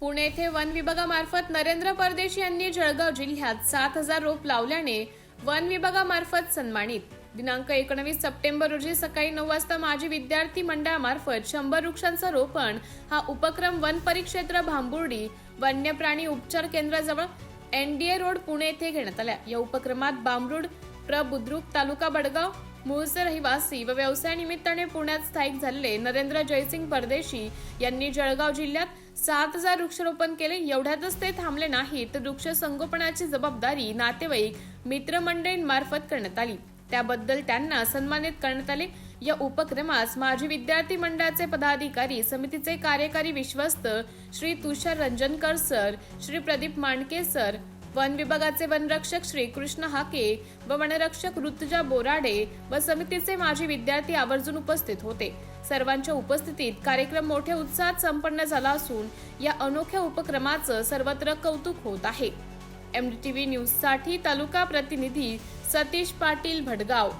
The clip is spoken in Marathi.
पुणे येथे वन विभागामार्फत नरेंद्र परदेशी यांनी जळगाव जिल्ह्यात सात हजार रोप लावल्याने वन विभागामार्फत सन्मानित. दिनांक एकोणवीस सप्टेंबर रोजी सकाळी नऊ वाजता माजी विद्यार्थी मंडळामार्फत शंभर वृक्षांचं रोपण हा उपक्रम वन परिक्षेत्र भांबुर्डी वन्य प्राणी उपचार केंद्राजवळ एनडीए रोड पुणे येथे घेण्यात आल्या या उपक्रमात बांबरुड प्र बुद्रुक तालुका बडगाव मूळचे रहिवासी व व्यवसायानिमित्ताने पुण्यात स्थायिक झालेले नरेंद्र जयसिंग परदेशी यांनी जळगाव जिल्ह्यात सात हजार वृक्षारोपण केले. एवढ्यातच ते थांबले नाही तर वृक्ष संगोपनाची जबाबदारी नातेवाईक मित्रमंडळींमार्फत करण्यात आली. त्याबद्दल त्यांना सन्मानित करण्यात आले. या उपक्रमास माजी विद्यार्थी मंडळाचे पदाधिकारी समितीचे कार्यकारी विश्वस्त श्री तुषार रंजनकर सर श्री प्रदीप मांडके सर वन विभागाचे वनरक्षक श्रीकृष्ण हाके व वनरक्षक ऋतुजा बोराडे व समितीचे माजी विद्यार्थी आवर्जून उपस्थित होते. सर्वांच्या उपस्थितीत कार्यक्रम मोठ्या उत्साहात संपन्न झाला असून या अनोख्या उपक्रमाचं सर्वत्र कौतुक होत आहे. एमडीटीव्ही न्यूजसाठी तालुका प्रतिनिधी सतीश पाटील भडगाव.